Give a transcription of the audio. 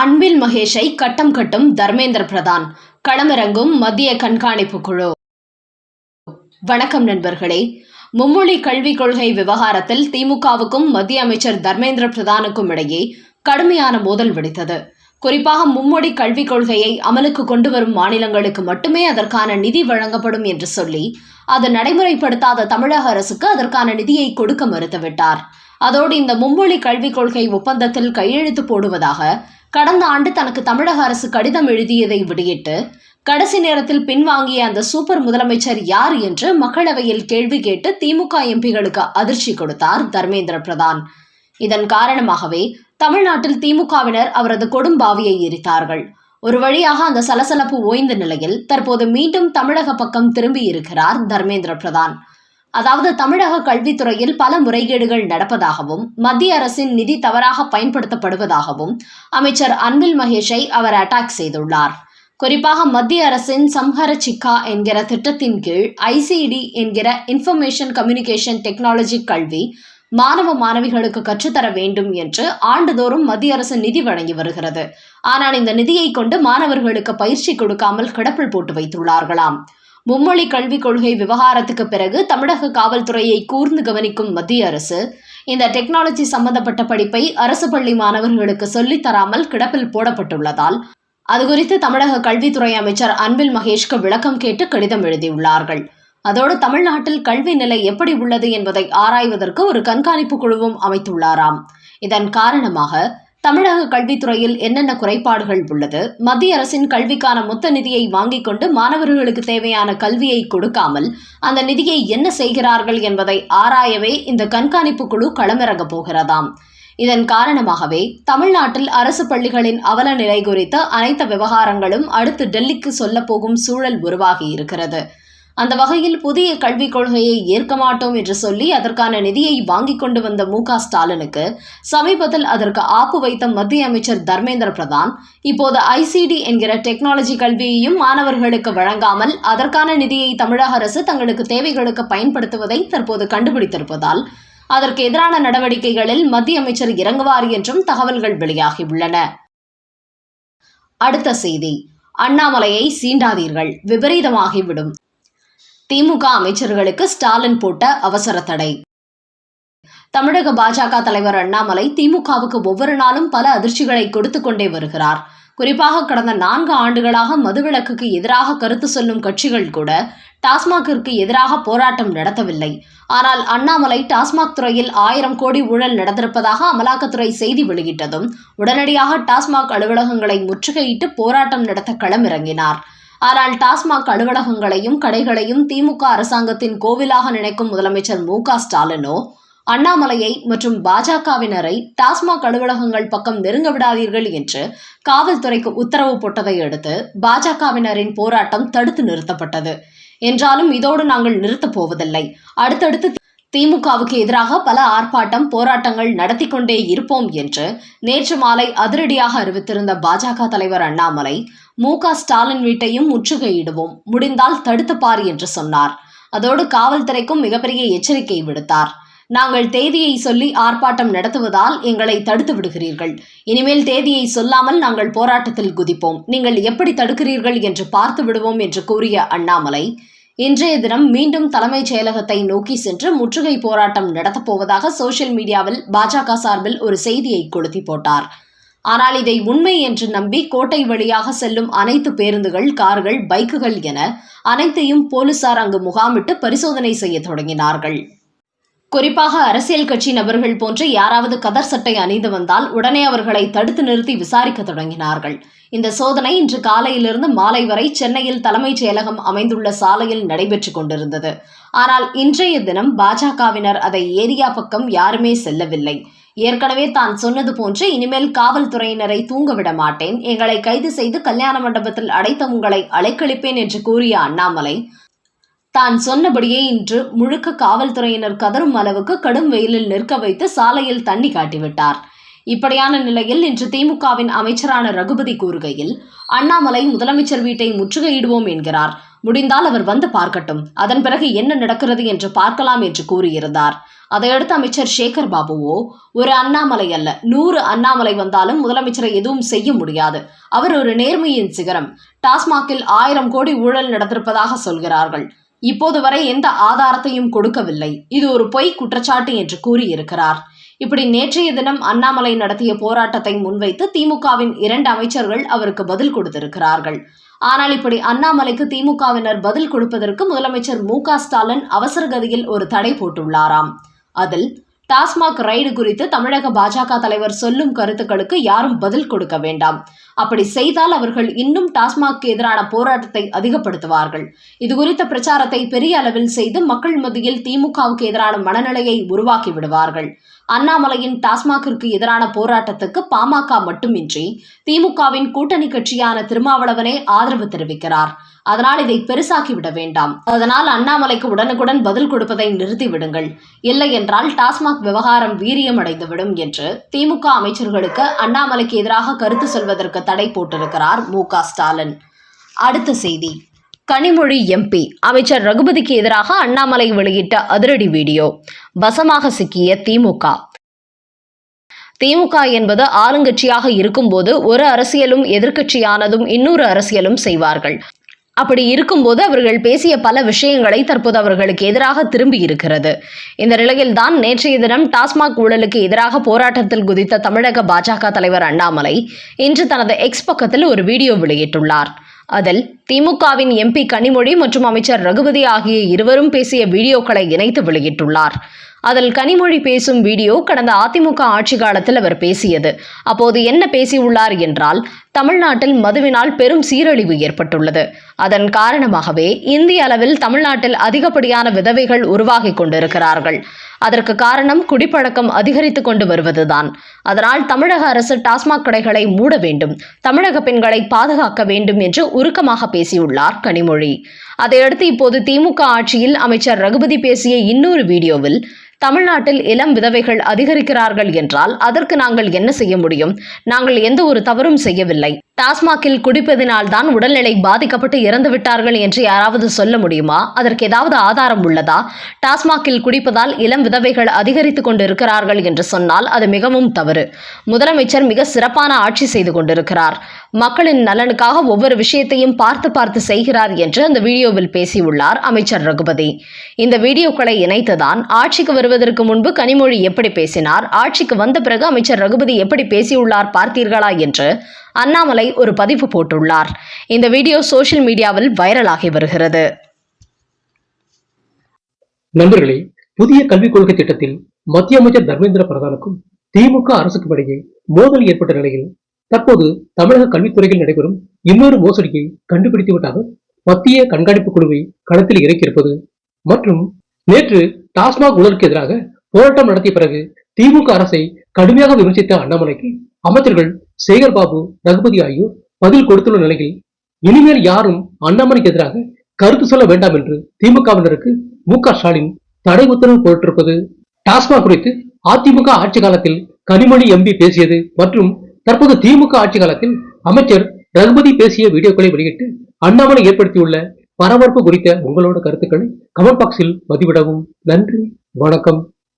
அன்பில் மகேஷை கட்டம் கட்டும் தர்மேந்திர பிரதான். களமிறங்கும் மத்திய கண்காணிப்பு குழு. வணக்கம் நண்பர்களே. மும்மொழி கல்விக் கொள்கை விவகாரத்தில் திமுகவுக்கும் மத்திய அமைச்சர் தர்மேந்திர பிரதானுக்கும் இடையே கடுமையான மோதல் வெடித்தது. குறிப்பாக மும்மொழி கல்விக் கொள்கையை அமலுக்கு கொண்டு வரும் மாநிலங்களுக்கு மட்டுமே அதற்கான நிதி வழங்கப்படும் என்று சொல்லி அது நடைமுறைப்படுத்தாத தமிழக அரசுக்கு அதற்கான நிதியை கொடுக்க மறுத்துவிட்டார். அதோடு இந்த மும்மொழி கல்விக் கொள்கை ஒப்பந்தத்தில் கையெழுத்து போடுவதாக கடந்த ஆண்டு தனக்கு தமிழக அரசு கடிதம் எழுதியதை வெளியிட்டு கடைசி நேரத்தில் பின்வாங்கிய அந்த சூப்பர் முதலமைச்சர் யார் என்று மக்களவையில் கேள்வி கேட்டு திமுக எம்பிகளுக்கு அதிர்ச்சி கொடுத்தார் தர்மேந்திர பிரதான். இதன் காரணமாகவே தமிழ்நாட்டில் திமுகவினர் அவரது கொடும்பாவியை எரித்தார்கள். ஒரு வழியாக அந்த சலசலப்பு ஓய்ந்த நிலையில் தற்போது மீண்டும் தமிழக பக்கம் திரும்பி இருக்கிறார் தர்மேந்திர பிரதான். அதாவது தமிழக கல்வித்துறையில் பல முறைகேடுகள் நடப்பதாகவும் மத்திய அரசின் நிதி தவறாக பயன்படுத்தப்படுவதாகவும் அமைச்சர் அன்பில் மகேஷை அவர் அட்டாக் செய்துள்ளார். குறிப்பாக மத்திய அரசின் சம்ஹர சிக்கா என்கிற திட்டத்தின் கீழ் ஐசிடி என்கிற இன்ஃபர்மேஷன் கம்யூனிகேஷன் டெக்னாலஜி கல்வி மாணவ மாணவிகளுக்கு கற்றுத்தர வேண்டும் என்று ஆண்டுதோறும் மத்திய அரசு நிதி வழங்கி வருகிறது. ஆனால் இந்த நிதியை கொண்டு மாணவர்களுக்கு பயிற்சி கொடுக்காமல் கிடப்பில் போட்டு வைத்துள்ளார்களாம். மும்மொழி கல்விக் கொள்கை விவகாரத்துக்கு பிறகு தமிழக காவல்துறையை கூர்ந்து கவனிக்கும் மத்திய அரசு இந்த டெக்னாலஜி சம்பந்தப்பட்ட படிப்பை அரசு பள்ளி மாணவர்களுக்கு சொல்லித் தராமல் கிடப்பில் போடப்பட்டுள்ளதால் அது குறித்து தமிழக கல்வித்துறை அமைச்சர் அன்பில் மகேஷ்க்கு விளக்கம் கேட்டு கடிதம் எழுதியுள்ளார்கள். அதோடு தமிழ்நாட்டில் கல்வி நிலை எப்படி உள்ளது என்பதை ஆராய்வதற்கு ஒரு கண்காணிப்பு குழுவும் அமைத்துள்ளாராம். இதன் காரணமாக தமிழக கல்வித்துறையில் என்னென்ன குறைபாடுகள் உள்ளது? மத்திய அரசின் கல்விக்கான மொத்த நிதியை வாங்கிக் கொண்டு மாணவர்களுக்கு தேவையான கல்வியை கொடுக்காமல் அந்த நிதியை என்ன செய்கிறார்கள் என்பதை ஆராயவே இந்த கண்காணிப்பு குழு களமிறங்கப் போகிறதாம். இதன் காரணமாகவே தமிழ்நாட்டில் அரசு பள்ளிகளின் அவல நிலை குறித்த அனைத்து விவகாரங்களும் அடுத்து டெல்லிக்கு சொல்லப்போகும் சூழல் உருவாகி இருக்கிறது. அந்த வகையில் புதிய கல்விக் கொள்கையை ஏற்க மாட்டோம் என்று சொல்லி அதற்கான நிதியை வாங்கிக் கொண்டு வந்த மு க ஸ்டாலினுக்கு சமீபத்தில் அதற்கு ஆப்பு வைத்த மத்திய அமைச்சர் தர்மேந்திர பிரதான் இப்போது ஐசிடி என்கிற டெக்னாலஜி கல்வியையும் மாணவர்களுக்கு வழங்காமல் அதற்கான நிதியை தமிழக அரசு தங்களுக்கு தேவைகளுக்கு பயன்படுத்துவதை தற்போது கண்டுபிடித்திருப்பதால் அதற்கு எதிரான நடவடிக்கைகளில் மத்திய அமைச்சர் இறங்குவார் என்றும் தகவல்கள் வெளியாகியுள்ளன. அடுத்த செய்தி அண்ணாமலையை சீண்டாதீர்கள் விபரீதமாகிவிடும். திமுக அமைச்சர்களுக்கு ஸ்டாலின் போட்ட அவசர தடை. தமிழக பாஜக தலைவர் அண்ணாமலை திமுகவுக்கு ஒவ்வொரு நாளும் பல அதிர்ச்சிகளை கொடுத்து கொண்டே வருகிறார். குறிப்பாக கடந்த நான்கு ஆண்டுகளாக மதுவிலக்குக்கு எதிராக கருத்து சொல்லும் கட்சிகள் கூட டாஸ்மாகிற்கு எதிராக போராட்டம் நடத்தவில்லை. ஆனால் அண்ணாமலை டாஸ்மாக் துறையில் ஆயிரம் கோடி ஊழல் நடந்திருப்பதாக அமலாக்கத்துறை செய்தி வெளியிட்டதும் உடனடியாக டாஸ்மாக் அலுவலகங்களை முற்றுகையிட்டு போராட்டம் நடத்த களமிறங்கினார். ஆனால் டாஸ்மாக் அலுவலகங்களையும் கடைகளையும் திமுக அரசாங்கத்தின் கோவிலாக நினைக்கும் முதலமைச்சர் மு க ஸ்டாலினோ அண்ணாமலையை மற்றும் பாஜகவினரை டாஸ்மாக் அலுவலகங்கள் பக்கம் நெருங்க விடாதீர்கள் என்று காவல்துறைக்கு உத்தரவு போட்டதை அடுத்து பாஜகவினரின் போராட்டம் தடுத்து நிறுத்தப்பட்டது. என்றாலும் இதோடு நாங்கள் நிறுத்தப் போவதில்லை. அடுத்தடுத்து திமுகவுக்கு எதிராக பல ஆர்ப்பாட்டம் போராட்டங்கள் நடத்தி கொண்டே இருப்போம் என்று நேற்று மாலை அதிரடியாக அறிவித்திருந்த பாஜக தலைவர் அண்ணாமலை மு ஸ்டாலின் வீட்டையும் முற்றுகையிடுவோம் முடிந்தால் தடுத்து பார் என்று சொன்னார். அதோடு காவல்துறைக்கும் மிகப்பெரிய எச்சரிக்கை விடுத்தார். நாங்கள் தேதியை சொல்லி ஆர்ப்பாட்டம் நடத்துவதால் எங்களை தடுத்து விடுகிறீர்கள். இனிமேல் தேதியை சொல்லாமல் நாங்கள் போராட்டத்தில் குதிப்போம். நீங்கள் எப்படி தடுக்கிறீர்கள் என்று பார்த்து விடுவோம் என்று கூறிய அண்ணாமலை இன்றைய தினம் மீண்டும் தலைமைச் செயலகத்தை நோக்கி சென்று முற்றுகை போராட்டம் நடத்தப்போவதாக சோஷியல் மீடியாவில் பாஜக சார்பில் ஒரு செய்தியை கொளுத்தி போட்டார். ஆனால் இதை உண்மை என்று நம்பி கோட்டை வழியாக செல்லும் அனைத்து பேருந்துகள் கார்கள் பைக்குகள் என அனைத்தையும் போலீசார் அங்கு முகாமிட்டு பரிசோதனை செய்ய தொடங்கினார்கள். குறிப்பாக அரசியல் கட்சி நபர்கள் போன்று யாராவது கதர் சட்டை அணிந்து வந்தால் உடனே அவர்களை தடுத்து நிறுத்தி விசாரிக்க தொடங்கினார்கள். இந்த சோதனை இன்று காலையிலிருந்து மாலை வரை சென்னையில் தலைமைச் செயலகம் அமைந்துள்ள சாலையில் நடைபெற்று கொண்டிருந்தது. ஆனால் இன்றைய தினம் பாஜகவினர் அதை ஏரியா பக்கம் யாருமே செல்லவில்லை. ஏற்கனவே தான் சொன்னது போன்று இனிமேல் காவல்துறையினரை தூங்கவிட மாட்டேன். எங்களை கைது செய்து கல்யாண மண்டபத்தில் அடைத்த உங்களை அலைக்கழிப்பேன் என்று கூறிய அண்ணாமலை தான் சொன்னபடியே இன்று முழுக்க காவல்துறையினர் கதரும் அளவுக்கு கடும் வெயிலில் நிற்க வைத்து சாலையில் தண்ணி காட்டிவிட்டார். இப்படியான நிலையில் இன்று திமுகவின் அமைச்சரான ரகுபதி கூறுகையில் அண்ணாமலை முதலமைச்சர் வீட்டை முற்றுகையிடுவோம் என்கிறார். முடிந்தால் அவர் வந்து பார்க்கட்டும். அதன் பிறகு என்ன நடக்கிறது என்று பார்க்கலாம் என்று கூறியிருந்தார். அதையடுத்து அமைச்சர் சேகர் பாபுவோ ஒரு அண்ணாமலை அல்ல நூறு அண்ணாமலை வந்தாலும் முதலமைச்சரை எதுவும் செய்ய முடியாது. அவர் ஒரு நேர்மையின் சிகரம். டாஸ்மாகில் ஆயிரம் கோடி ஊழல் நடந்திருப்பதாக சொல்கிறார்கள். இப்போது வரை எந்த ஆதாரத்தையும் கொடுக்கவில்லை. இது ஒரு பொய் குற்றச்சாட்டு என்று கூறியிருக்கிறார். இப்படி நேற்றைய தினம் அண்ணாமலை நடத்திய போராட்டத்தை முன்வைத்து திமுகவின் இரண்டு அமைச்சர்கள் அவருக்கு பதில் கொடுத்திருக்கிறார்கள். ஆனால் இப்படி அண்ணாமலைக்கு திமுகவினர் பதில் கொடுப்பதற்கு முதலமைச்சர் மு க ஸ்டாலின் அவசர கதியில் ஒரு தடை போட்டுள்ளாராம். அதில் டாஸ்மாக் ரைடு குறித்து தமிழக பாஜக தலைவர் சொல்லும் கருத்துக்களுக்கு யாரும் பதில் கொடுக்க வேண்டாம். அப்படி செய்தால் அவர்கள் இன்னும் டாஸ்மாக் எதிரான போராட்டத்தை அதிகப்படுத்துவார்கள். இது குறித்த பிரச்சாரத்தை பெரிய அளவில் செய்து மக்கள் மத்தியில் திமுகவுக்கு எதிரான மனநிலையை உருவாக்கி விடுவார்கள். அண்ணாமலையின் டாஸ்மாகிற்கு எதிரான போராட்டத்துக்கு பாமக மட்டுமின்றி திமுகவின் கூட்டணி கட்சியான திருமாவளவனே ஆதரவு தெரிவிக்கிறார். அதனால் இதை பெருசாக்கி விட வேண்டாம். அதனால் அண்ணாமலைக்கு உடனுக்குடன் பதில் கொடுப்பதை நிறுத்திவிடுங்கள் இல்லை என்றால் டாஸ்மாக் விவகாரம் வீரியமடைந்துவிடும் என்று திமுக அமைச்சர்களுக்கு அண்ணாமலைக்கு எதிராக கருத்து சொல்வதற்கு தடை போட்டிருக்கிறார் மு ஸ்டாலின். அடுத்த செய்தி. கனிமொழி எம்பி அமைச்சர் ரகுபதிக்கு எதிராக அண்ணாமலை வெளியிட்ட அதிரடி வீடியோ வசமாக சிக்கிய திமுக. திமுக என்பது ஆளுங்கட்சியாக இருக்கும்போது ஒரு அரசியலும் எதிர்க்கட்சியானதும் இன்னொரு அரசியலும் செய்வார்கள். அப்படி இருக்கும்போது அவர்கள் பேசிய பல விஷயங்களை தற்போது அவர்களுக்கு எதிராக திரும்பி இருக்கிறது. இந்த நிலையில்தான் நேற்றைய தினம் டாஸ்மாக் ஊழலுக்கு எதிராக போராட்டத்தில் குதித்த தமிழக பாஜக தலைவர் அண்ணாமலை இன்று தனது எக்ஸ் பக்கத்தில் ஒரு வீடியோ வெளியிட்டுள்ளார். அதில் திமுகவின் எம்பி கனிமொழி மற்றும் அமைச்சர் ரகுபதி ஆகிய இருவரும் பேசிய வீடியோக்களை இணைத்து வெளியிட்டுள்ளார். அதில் கனிமொழி பேசும் வீடியோ கடந்த அதிமுக ஆட்சி காலத்தில் அவர் பேசியது. அப்போது என்ன பேசியுள்ளார் என்றால் தமிழ்நாட்டில் மதுவினால் பெரும் சீரழிவு ஏற்பட்டுள்ளது. அதன் காரணமாகவே இந்திய அளவில் தமிழ்நாட்டில் அதிகப்படியான விதவைகள் உருவாகி கொண்டிருக்கிறார்கள். அதற்கு காரணம் குடிப்பழக்கம் அதிகரித்து கொண்டு வருவதுதான். அதனால் தமிழக அரசு டாஸ்மாக் கடைகளை மூட வேண்டும் தமிழக பெண்களை பாதுகாக்க வேண்டும் என்று உருக்கமாக பேசியுள்ளார் கனிமொழி. அதையடுத்து இப்போது திமுக ஆட்சியில் அமைச்சர் ரகுபதி பேசிய இன்னொரு வீடியோவில் தமிழ்நாட்டில் இளம் விதவைகள் அதிகரிக்கிறார்கள் என்றால் அதற்கு நாங்கள் என்ன செய்ய முடியும்? நாங்கள் எந்த ஒரு தவறும் செய்யவில்லை. டாஸ்மாகில் குடிப்பதினால் தான் உடல்நிலை பாதிக்கப்பட்டு இறந்து விட்டார்கள் என்று யாராவது சொல்ல முடியுமா? அதற்கு ஏதாவது ஆதாரம் உள்ளதா? டாஸ்மாகில் குடிப்பதால் இளம் விதவைகள் அதிகரித்துக் கொண்டு இருக்கிறார்கள் என்று சொன்னால் அது மிகவும் தவறு. முதலமைச்சர் மிக சிறப்பான ஆட்சி செய்து கொண்டிருக்கிறார். மக்களின் நலனுக்காக ஒவ்வொரு விஷயத்தையும் பார்த்து பார்த்து செய்கிறார் என்று அந்த வீடியோவில் பேசியுள்ளார் அமைச்சர் ரகுபதி. இந்த வீடியோக்களை இணைத்துதான் ஆட்சிக்கு வருவதற்கு முன்பு கனிமொழி எப்படி பேசினார்? ஆட்சிக்கு வந்த பிறகு அமைச்சர் ரகுபதி எப்படி பேசியுள்ளார் பார்த்தீர்களா என்று அண்ணாமலை ஒரு பதிவு போட்டுள்ளார். இந்த வீடியோ சோசியல் மீடியாவில் வைரலாகி வருகிறது. நண்பர்களே புதிய கல்விக் கொள்கை திட்டத்தில் மத்திய அமைச்சர் தர்மேந்திர பிரதானுக்கும் திமுக அரசுக்கும் இடையே மோதல் ஏற்பட்ட நிலையில் தற்போது தமிழக கல்வித்துறையில் நடைபெறும் இன்னொரு மோசடியை கண்டுபிடித்து விட்டாக மத்திய கண்காணிப்பு குழுவை களத்தில் இறக்கியிருப்பது மற்றும் நேற்று டாஸ்மாக் ஊழலுக்கு எதிராக போராட்டம் நடத்திய பிறகு திமுக அரசை கடுமையாக விமர்சித்த அண்ணாமலைக்கு அமைச்சர்கள் சேகர் பாபு ரகுபதி ஆகியோர் பதில் கொடுத்துள்ள நிலையில் இனிமேல் யாரும் அண்ணாமலைக்கு எதிராக கருத்து சொல்ல வேண்டாம் என்று திமுகவினருக்கு மு க ஸ்டாலின் தடை உத்தரவு போட்டிருப்பது டாஸ்மாக் குறித்து அதிமுக ஆட்சி காலத்தில் கனிமொழி எம்பி பேசியது மற்றும் தற்போது திமுக ஆட்சி காலத்தில் அமைச்சர் ரகுபதி பேசிய வீடியோக்களை வெளியிட்டு அண்ணாமலை ஏற்படுத்தியுள்ள பரபரப்பு குறித்த உங்களோட கருத்துக்களை கமெண்ட் பாக்ஸில் பதிவிடவும். நன்றி வணக்கம்.